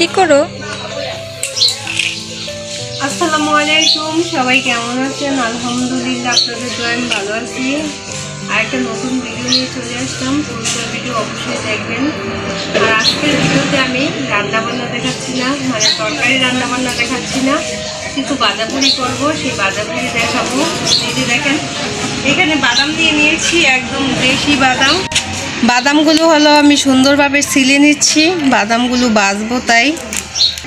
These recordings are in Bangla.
কি করো? আসসালামু আলাইকুম, সবাই কেমন আছেন? আলহামদুলিল্লাহ, আপনাদের দোয়া আমি ভালো আছি। আর একটা নতুন ভিডিও নিয়ে চলে আসলাম পুরো ভিডিও অবশ্যই দেখবেন। আর আজকের ভিডিওতে আমি রান্না বান্না দেখাচ্ছি না মানে তরকারি রান্না বান্না দেখাচ্ছি না। কিছু বাজাপুরি করব, সেই বাজাপুরি দেখাবো। এই দেখেন, এখানে বাদাম দিয়ে নিয়েছি, একদম দেশি বাদাম। বাদামগুলো হলো আমি সুন্দরভাবে সিলে নিচ্ছি, বাদামগুলো বাজবো তাই।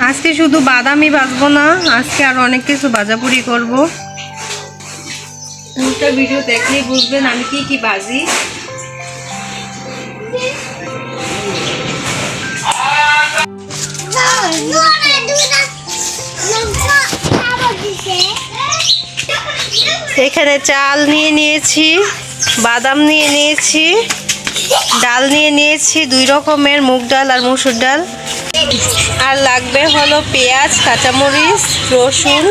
আজকে শুধু বাদামই বাজবো না, আজকে আর অনেক কিছু বাজাপুরি করব। পুরোটা ভিডিও দেখলেই বুঝবেন আমি কি কি বাজি। এখানে চাল নিয়ে নিয়েছি, বাদাম নিয়ে নিয়েছি। ডাল নিয়ে নিয়েছি, দুই রকমের মুগ ডাল আর মুসুর ডাল। আর লাগবে হলো পেঁয়াজ, কাঁচামরিচ, রসুন।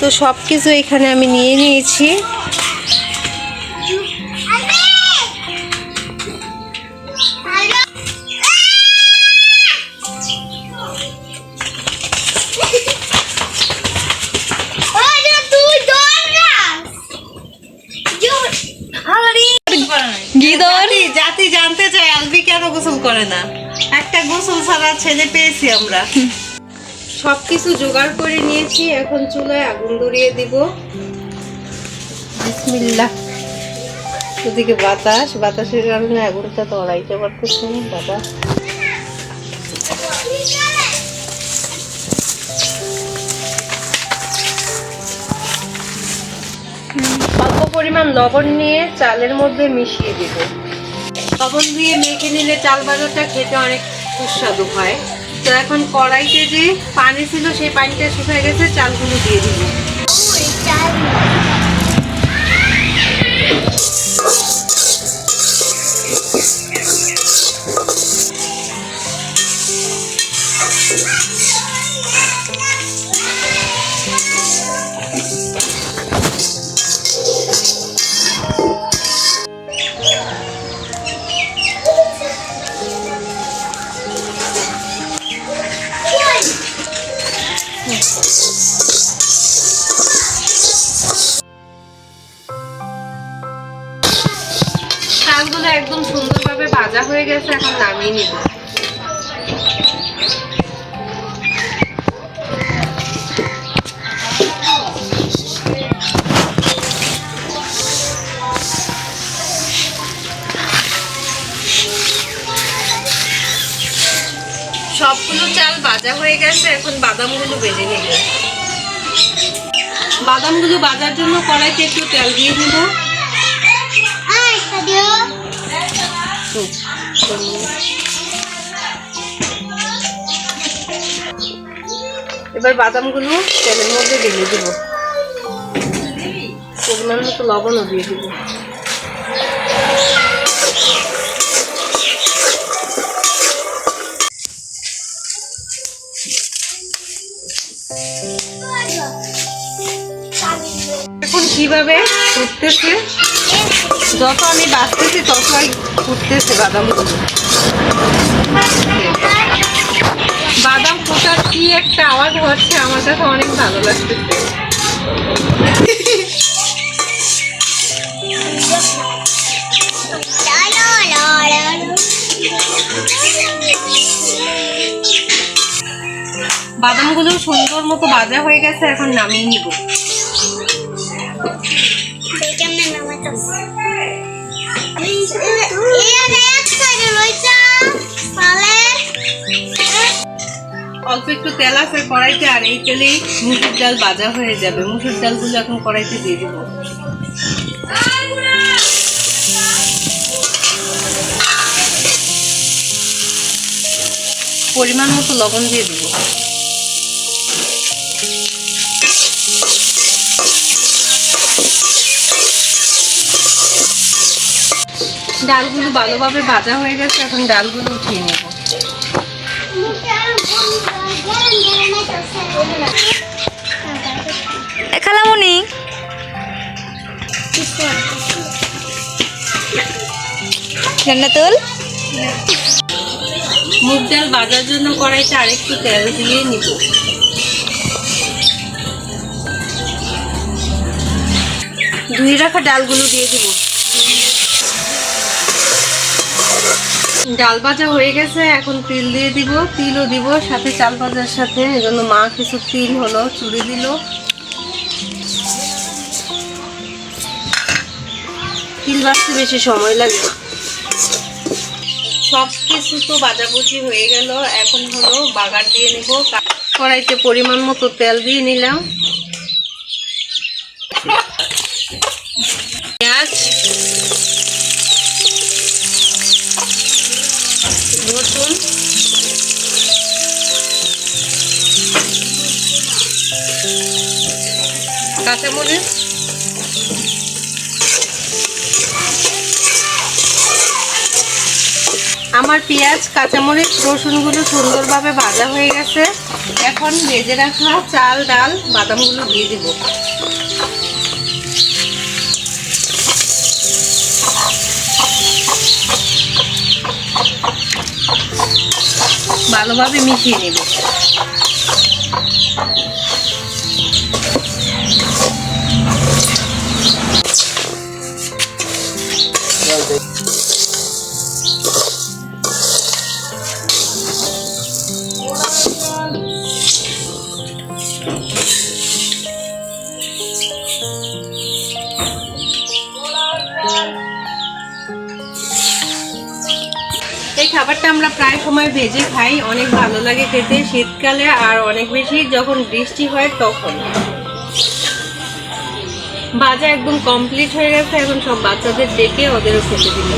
তো সব কিছু এখানে আমি নিয়ে নিয়েছি। করে না। একটা গোসল ছাড়া ছেলে পেয়েছি আমরা। সব কিছু জোগাড় করে নিয়েছি, এখন চুলায় আগুন ধরিয়ে দিব। ওদিকে বাতাস, বাতাসের কারণে আগুনটা তো অড়াইতে পারতেছে না, বাতাস। অল্প পরিমাণ লবণ নিয়ে চালের মধ্যে মিশিয়ে দিব। লবণ দিয়ে মেখে নিলে চাল বাজারটা খেতে অনেক সুস্বাদু হয়। তো এখন কড়াইতে যে পানি ছিল, সেই পানিটা শুকিয়ে গেছে, চালগুলো দিয়ে দিব। চালগুলো একদম সুন্দরভাবে ভাজা হয়ে গেছে এখন নামিয়ে নিব। হয়ে গেছে এখন বাদামগুলো বেজে নেব বাদামগুলো ভাজার জন্য কড়াইতে একটু তেল দিয়ে দিব। এবার বাদামগুলো তেলের মধ্যে ঢেলে দেবো। পরিমাণ মতো লবণও দিয়ে দিব। কীভাবে ফুটতেছে যত আমি বাঁচতেছি ততই ফুটতেছে বাদামগুলো বাদাম ফোটার কি একটা আওয়াজ হচ্ছে, আমার কাছে অনেক ভালো লাগতেছে। বাদামগুলো সুন্দর মতো বাজা হয়ে গেছে, এখন নামিয়ে নিব। অল্প একটু তেল আছে কড়াইতে, আর এই তেলেই মুসুর ডাল ভাজা হয়ে যাবে। মুসুর ডালগুলো এখন কড়াইতে দিয়ে দেবো। পরিমাণ মতো লবণ দিয়ে দেবো। ডালগুলো ভালোভাবে ভাজা হয়ে গেছে, এখন ডালগুলো উঠিয়ে নেব। এ, খালামণি জান্নাতুল মুগ ডাল ভাজার জন্য কড়াইতে আরেকটু তেল দিয়ে নিব। ধুয়ে রাখা ডালগুলো দিয়ে দিব। ডাল ভাজা হয়ে গেছে, এখন তিল দিয়ে দিব, তিলও দিব, সাথে চাল ভাজার সাথে। এজন্য মা কিছু তিল হলো চুড়ি দিল। তিল ভাজতে বেশি সময় লাগে সব কিছু তো বাজাবুজি হয়ে গেল, এখন হলো বাগার দিয়ে নিব। কড়াইতে পরিমাণ মতো তেল দিয়ে নিলাম। আমার পেঁয়াজ, কাঁচামরিচ, রসুনগুলো সুন্দরভাবে ভাজা হয়ে গেছে। এখন ভেজে রাখা চাল, ডাল, বাদামগুলো দিয়ে দিব। ভালোভাবে মিশিয়ে নেব। এই খাবারটা আমরা প্রায় সময় ভেজে খাই, অনেক ভালো লাগে খেতে, শীতকালে আর অনেক বেশি যখন বৃষ্টি হয় তখন। ভাজা একদম কমপ্লিট হয়ে গেছে, এখন সব বাচ্চাদের ডেকে ওদেরও খেতে দিল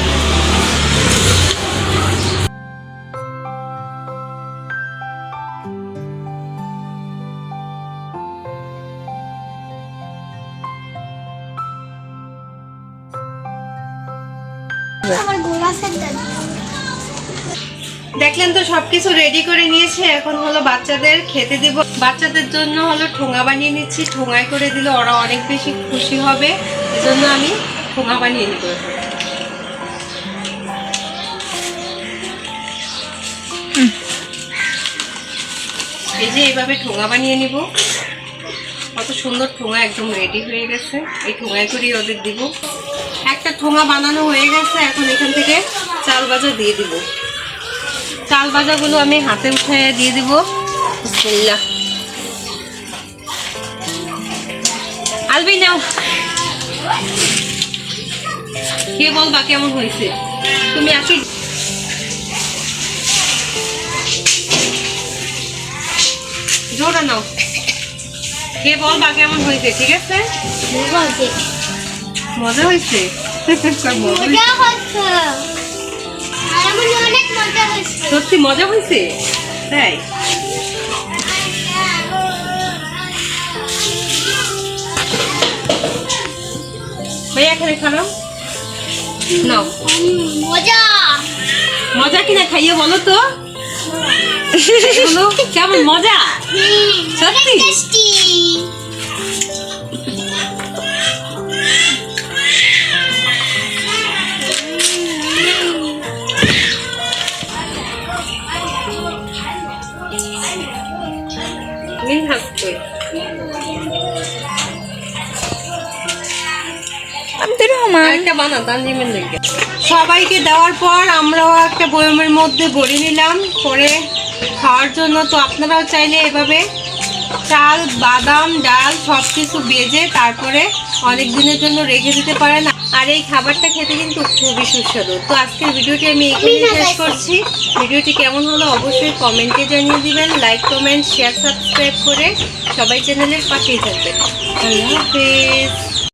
দেখলেন তো সবকিছু রেডি করে নিয়েছে এখন হলো বাচ্চাদের খেতে দিব। বাচ্চাদের জন্য হলো ঠোঙা বানিয়ে নিচ্ছি ঠোঙায় করে দিলে ওরা অনেক বেশি খুশি হবে। এজন্য আমি ঠোঙা বানিয়ে নিব। এই যে এইভাবে ঠোঙা বানিয়ে নিব। কত সুন্দর ঠোঙা একদম রেডি হয়ে গেছে। এই ঠোঙায় করেই ওদের দিব। ঠোঙা বানানো হয়ে গেছে এখন এখান থেকে চাল ভাজা দিয়ে দিব। চাল ভাজাগুলো আমি হাতে উঠে দিয়ে দিব। বিসমিল্লাহ। আলবি নাও। কে বলবা কেমন হয়েছে? তুমি আসি। জোরা নাও। কে বলবা কেমন হয়েছে ঠিক আছে? মজা হয়েছে? সত্যি মজা হয়েছে? তাই? ভাই এখানে খানো নাও। মজা মজা কিনা খাইয়ে বলো তো। কেমন মজা? সত্যি? মিন একটা বানা সবাইকে দেওয়ার পর আমরাও একটা বয়মের মধ্যে ভরে নিলাম পরে খাওয়ার জন্য। তো আপনারাও চাইলে এভাবে চাল বাদাম ডাল সব কিছু বেজে তারপরে অনেক দিনের জন্য রেখে দিতে পারেন আর এই খাবারটা খেতে কিন্তু খুবই সুস্বাদু। তো আজকের ভিডিওটি আমি এখানে শেষ করছি। ভিডিওটি কেমন হলো অবশ্যই কমেন্টে জানিয়ে দিবেন। লাইক কমেন্ট শেয়ার সাবস্ক্রাইব করে সবাই চ্যানেলের পাশেই থাকবেন। আল্লাহ হাফেজ।